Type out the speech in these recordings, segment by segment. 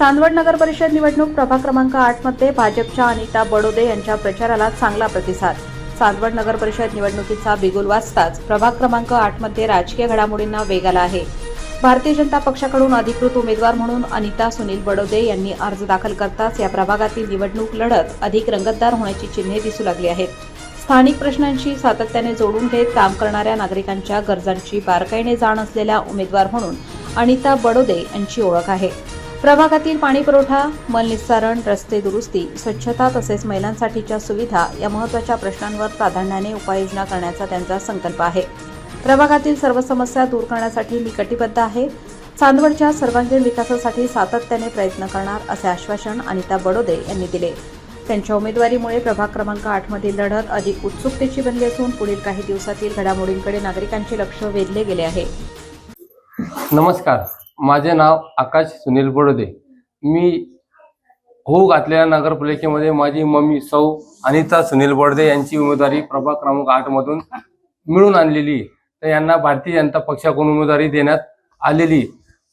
चांदवड नगर परिषद निवडणूक प्रभाग क्रमांक आठमध्ये भाजपच्या अनिता बडोदे यांच्या प्रचाराला चांगला प्रतिसाद. चांदवड नगर परिषद निवडणुकीचा बिगुल वाजताच प्रभाग क्रमांक आठमध्ये राजकीय घडामोडींना वेग आला आहे. भारतीय जनता पक्षाकडून अधिकृत उमेदवार म्हणून अनिता सुनील बडोदे यांनी अर्ज दाखल करताच या प्रभागातील निवडणूक लढत अधिक रंगतदार होण्याची चिन्हे दिसू लागली आहेत. स्थानिक प्रश्नांशी सातत्याने जोडून घेत काम करणाऱ्या नागरिकांच्या गरजांची बारकाईने जाण असलेल्या उमेदवार म्हणून अनिता बडोदे यांची ओळख आहे. प्रभागातील पाणीपुरवठा मलनिस्सारण रस्ते दुरुस्ती स्वच्छता तसेच महिलांसाठीच्या सुविधा या महत्त्वाच्या प्रश्नांवर प्राधान्याने उपाययोजना करण्याचा त्यांचा संकल्प आहे. प्रभागातील सर्व समस्या दूर करण्यासाठी मी कटिबद्ध आहे. चांदवडच्या सर्वांगीण विकासासाठी सातत्याने प्रयत्न करणार असे आश्वासन अनिता बडोदे यांनी दिले. त्यांच्या उमेदवारीमुळे प्रभाग क्रमांक आठ मधील लढत अधिक उत्सुकतेची बनली असून पुढील काही दिवसातील घडामोडींकडे नागरिकांचे लक्ष वेधले गेले आहे. नमस्कार. माझे नाव आकाश सुनील बोडदे. मी हो घातलेल्या नगरपालिकेमध्ये माझी मम्मी सौ अनिता सुनील बोडदे यांची उमेदवारी प्रभाग क्रमांक आठमधून मिळून आणलेली तर यांना भारतीय जनता पक्षाकडून उमेदवारी देण्यात आलेली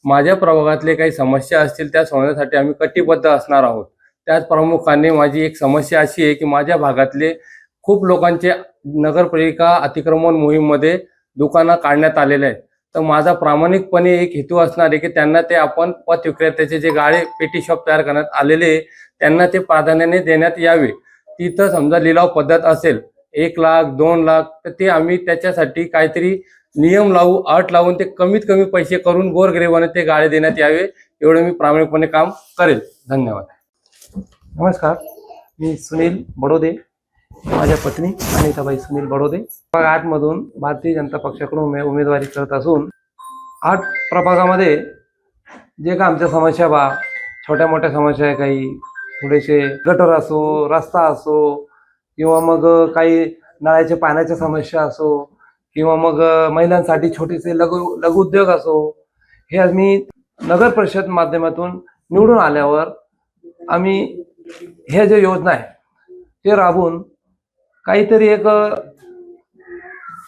माझ्या प्रभागातले काही समस्या असतील त्या सोडवण्यासाठी आम्ही कटिबद्ध असणार आहोत. त्याच प्रामुख्याने माझी एक समस्या अशी आहे की माझ्या भागातले खूप लोकांचे नगरपालिका अतिक्रमण मोहीममध्ये दुकानं काढण्यात आलेले आहेत. तर माझा प्रामाणिकपणे एक हेतू असणार आहे की त्यांना ते आपण पथ विक्रेत्याचे जे गाळे पेटी शॉप तयार करण्यात आलेले आहे, त्यांना ते प्राधान्याने देण्यात यावे. तिथं समजा लिलाव पद्धत असेल एक लाख दोन लाख तर ते आम्ही त्याच्यासाठी काहीतरी नियम लावू अट लावून ते कमीत कमी पैसे करून गोरगरिबाने ते गाळे देण्यात यावे एवढं मी प्रामाणिकपणे काम करेल. धन्यवाद. नमस्कार. मी सुनील बडोदे. माझ्या पत्नी अनिताबाई सुनील बडोदे. प्रभाग आठमधून भारतीय जनता पक्षाकडून उमे उमेदवारी करत असून आठ प्रभागामध्ये जे का आमच्या समस्या बा छोट्या मोठ्या समस्या आहे काही थोडेसे गटर असो रस्ता असो किंवा मग काही नळाच्या पाण्याच्या समस्या असो किंवा मग महिलांसाठी छोटेसे लघु लघुउद्योग असो हे आम्ही नगर परिषद माध्यमातून निवडून आल्यावर आम्ही ह्या ज्या योजना आहे ते राबवून काहीतरी एक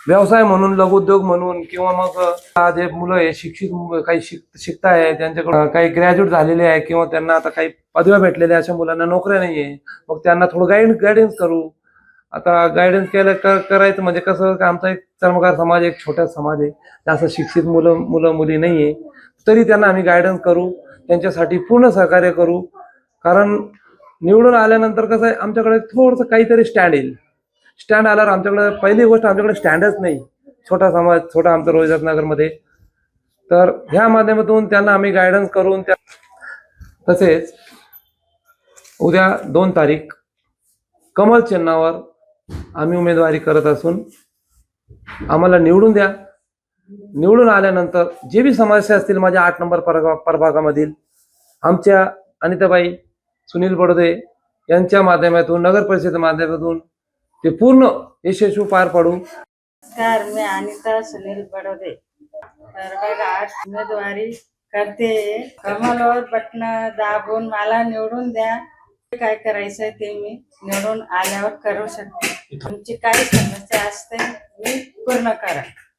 व्यवसाय म्हणून लघुउद्योग म्हणून किंवा मग जे मुलं आहे शिक्षित काही शिक शिकताय त्यांच्याकडून काही ग्रॅज्युएट झालेले आहे किंवा त्यांना आता काही पदव्या भेटलेल्या अशा मुलांना नोकऱ्या नाहीये मग त्यांना थोडं गाईड गायडन्स करू. आता गायडन्स केलं करायचं म्हणजे कसं आमचा एक चर्मकार समाज एक छोटा समाज आहे जास्त शिक्षित मुलं मुलं मुली नाहीये तरी त्यांना आम्ही गायडन्स करू त्यांच्यासाठी पूर्ण सहकार्य करू. कारण निवडून आल्यानंतर कसं आहे आमच्याकडे थोडंसं काहीतरी स्टँड येईल. स्टँड आल्यावर आमच्याकडे पहिली गोष्ट आमच्याकडे स्टँडच नाही. छोटा समाज छोटा आमचा रोहिदास नगरमध्ये. तर ह्या माध्यमातून त्यांना आम्ही गायडन्स करून त्या तसेच उद्या दोन तारीख कमल चिन्हावर आम्ही उमेदवारी करत असून आम्हाला निवडून द्या. निवडून आल्यानंतर जे बी समस्या असतील माझ्या आठ नंबर प्रभा प्रभागामधील आमच्या अनिताबाई सुनील बडोदे यांच्या माध्यमातून नगर परिषद माध्यमातून ते पूर्ण यशस्वी पार पाडू नमस्कार मी अनिता सुनील बडोदे. प्रभाग आठ उमेदवारी करते. कमलवर बटन दाबून मला निवडून द्या. काय करायचंय ते मी निवडून आल्यावर करू शकते. तुमची काही समस्या असते मी पूर्ण करा